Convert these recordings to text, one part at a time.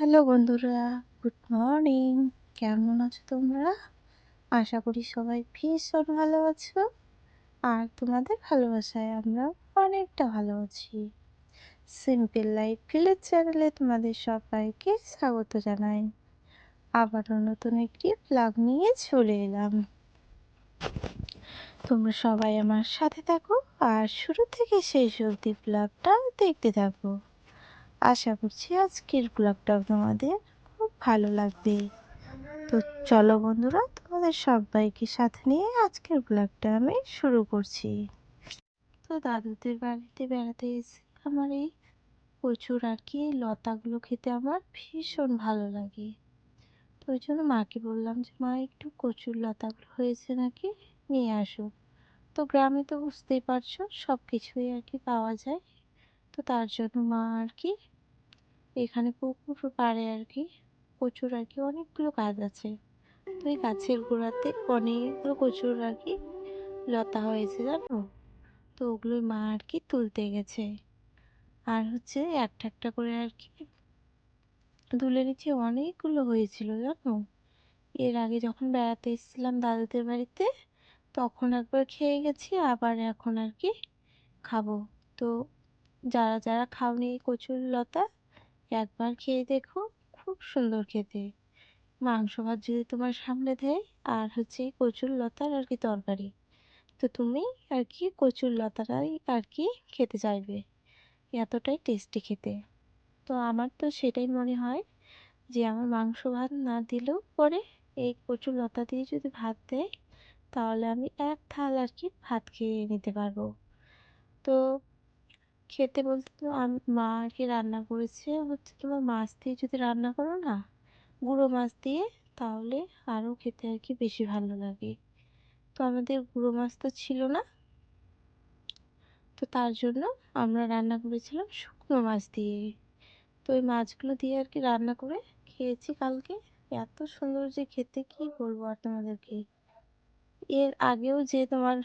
Hello বন্ধুরা, good morning. কেমন আছো তোমরা? আশা করি সবাই ভীষণ ভালো আছো। আর তোমাদের ভালোবাসায় আমরা অনেকটা ভালো আছি। সিম্পল লাইফ ভিলেজ চ্যানেলে তোমাদের সবাইকে স্বাগত জানাই। আবারও নতুন একটি ব্লগ নিয়ে চলে এলাম। তোমরা সবাই আমার সাথে থাকো, আর শুরু থেকে শেষ অবধি ব্লগটা দেখতে থাকো। আশা করছি আজকের ব্লগটাও তোমাদের খুব ভালো লাগবে। তো চলো বন্ধুরা, তোমাদের সবাইকে সাথে নিয়ে আজকের ব্লগটা আমি শুরু করছি। তো দাদুদের বাড়িতে বেড়াতে এসে আমার এই প্রচুর আর কি লতাগুলো খেতে আমার ভীষণ ভালো লাগে। তো ওই জন্য মাকে বললাম যে, মা, একটু কচুর লতাগুলো হয়েছে নাকি? নিয়ে আসো। তো গ্রামে তো বুঝতেই পারছ সব কিছুই আর কি পাওয়া যায়। তো তার জন্য মা আর কি এখানে পুকুর পাড়ে আর কি প্রচুর আর কি অনেকগুলো গাছ আছে। তো এই গাছের গোড়াতে অনেকগুলো প্রচুর আর কি লতা হয়েছে, জানো? তো ওগুলোই মা আর কি তুলতে গেছে। আর হচ্ছে একটা একটা করে আর কি তুলে নিচ্ছে, অনেকগুলো হয়েছিল, জানো? এর আগে যখন বেড়াতে এসেছিলাম দাদুদের বাড়িতে, তখন একবার খেয়ে গেছি, আবার এখন আর কি খাব। তো যারা যারা খাওনি কচুর লতা একবার খেয়ে দেখো, খুব সুন্দর খেতে। মাংস ভাত যদি তোমার সামনে দেয়, আর হচ্ছে কচুর লতার আর কি তরকারি, তো তুমি আর কি কচুর লতাটাই আর কি খেতে চাইবে। এতটাই টেস্টি খেতে। তো আমার তো সেটাই মনে হয় যে আমার মাংস ভাত না দিলেও পরে এই কচুর লতা দিয়ে যদি ভাত দেয়, তাহলে আমি এক থাল আর কি ভাত খেয়ে নিতে পারব। তো খেতে বলতে তো মা আর কি রান্না করেছে। হচ্ছে তোমার মাছ দিয়ে যদি রান্না করো না, গুঁড়ো মাছ দিয়ে, তাহলে আরও খেতে আর কি বেশি ভালো লাগে। তো আমাদের গুঁড়ো মাছ তো ছিল না। তো তার জন্য আমরা রান্না করেছিলাম শুকনো মাছ দিয়ে। তো ওই মাছগুলো দিয়ে আর কি রান্না করে খেয়েছি কালকে। এত সুন্দর যে খেতে, কি বলব আর তোমাদেরকে? এর আগেও যে তোমার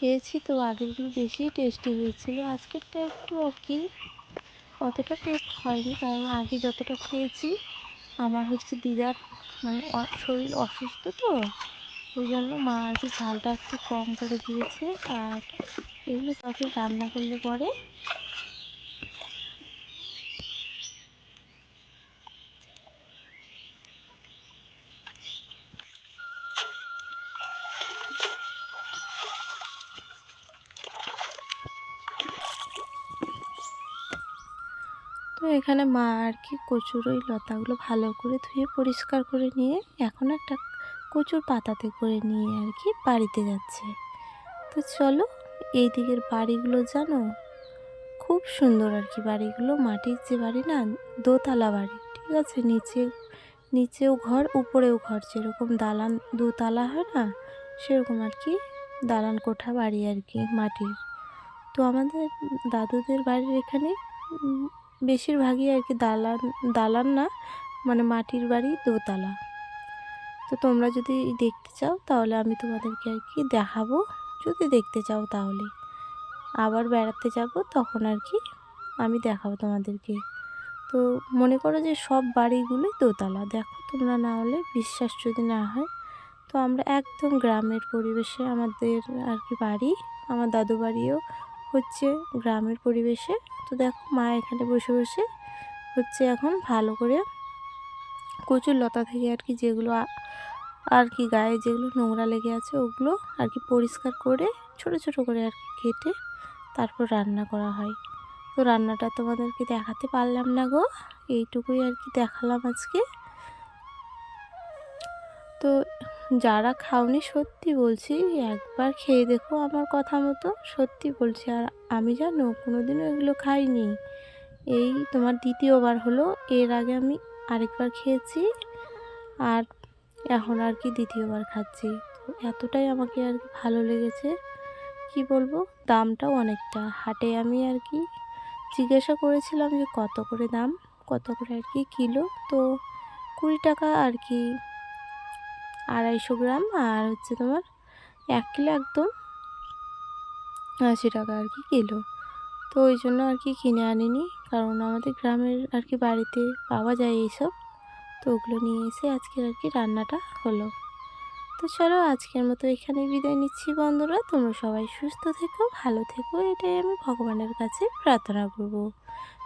খেয়েছি তো, আগেরগুলো বেশি টেস্টি হয়েছিল। আজকেরটা একটু আর কি অতটা টেস্ট হয়নি, কারণ আগে যতটা খেয়েছি, আমার হচ্ছে দিদার মানে শরীর অসুস্থ তো, ওই জন্য মা আর কি ঝালটা একটু কম করে দিয়েছে। আর এগুলো তখন রান্না করলে পরে তো এখানে মা আর কি কচুর ওই লতাগুলো ভালো করে ধুয়ে পরিষ্কার করে নিয়ে এখন একটা কচুর পাতাতে করে নিয়ে আর কি বাড়িতে যাচ্ছে। তো চলো, এই দিকের বাড়িগুলো জানো? খুব সুন্দর আর কি বাড়িগুলো। মাটির যে বাড়ি না, দোতলা বাড়ি, ঠিক আছে? নিচে, নিচেও ঘর, উপরেও ঘর। যেরকম দালান, দোতলা হয় না, সেরকম আর কি দালান কোঠা বাড়ি আর কি মাটির। তো আমাদের দাদুদের বাড়ির এখানে বেশিরভাগই আর কি দালান দালান না মানে মাটির বাড়ি দোতলা। তো তোমরা যদি দেখতে চাও, তাহলে আমি তোমাদেরকে আর কি দেখাবো। যদি দেখতে চাও তাহলে। আবার বেড়াতে যাব, তখন আর কি আমি দেখাবো তোমাদেরকে। তো মনে করো যে সব বাড়িগুলোই দোতলা। দেখো তোমরা না হলে বিশ্বাস যদি না হয়, তো আমরা একদম গ্রামের পরিবেশে আমাদের আর কি বাড়ি, আমার দাদু বাড়িও হচ্ছে গ্রামের পরিবেশে। তো দেখো মা এখানে বসে বসে হচ্ছে এখন ভালো করে কচুর লতা থেকে আর কি যেগুলো আর কি গায়ে যেগুলো নোংরা লেগে আছে ওগুলো আর কি পরিষ্কার করে ছোট ছোট করে আর কি কেটে তারপর রান্না করা হয়। তো রান্নাটা তোমাদেরকে দেখাতে পারলাম না গো, এইটুকুই আর কি দেখালাম আজকে। তো যারা খাওনি সত্যি বলছি, একবার খেয়ে দেখো আমার কথা মতো, সত্যি বলছি। আর আমি জানো কোনোদিনও এগুলো খাইনি। এই তোমার দ্বিতীয়বার হলো, এর আগে আমি আরেকবার খেয়েছি আর এখন আর কি দ্বিতীয়বার খাচ্ছি। এতটাই আমাকে আর কি ভালো লেগেছে। কি বলব, দামটাও অনেকটা। হাটে আমি আর কি জিজ্ঞাসা করেছিলাম যে কত করে দাম, কত করে আর কি কিলো। তো কুড়ি টাকা আর কি আড়াইশো গ্রাম আর হচ্ছে তোমার এক কিলো একদম আশি টাকা আর কি কিলো। তো ওই জন্য আর কি কিনে আনিনি, কারণ আমাদের গ্রামের আর কি বাড়িতে পাওয়া যায় এইসব। তো ওগুলো নিয়ে এসে আজকের আর কি রান্নাটা হলো। তো চলো আজকের মতো এখানে বিদায় নিচ্ছি বন্ধুরা। তোমরা সবাই সুস্থ থেকো, ভালো থেকো, এটাই আমি ভগবানের কাছে প্রার্থনা করব।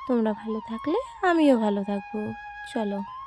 তোমরা ভালো থাকলে আমিও ভালো থাকব। চলো।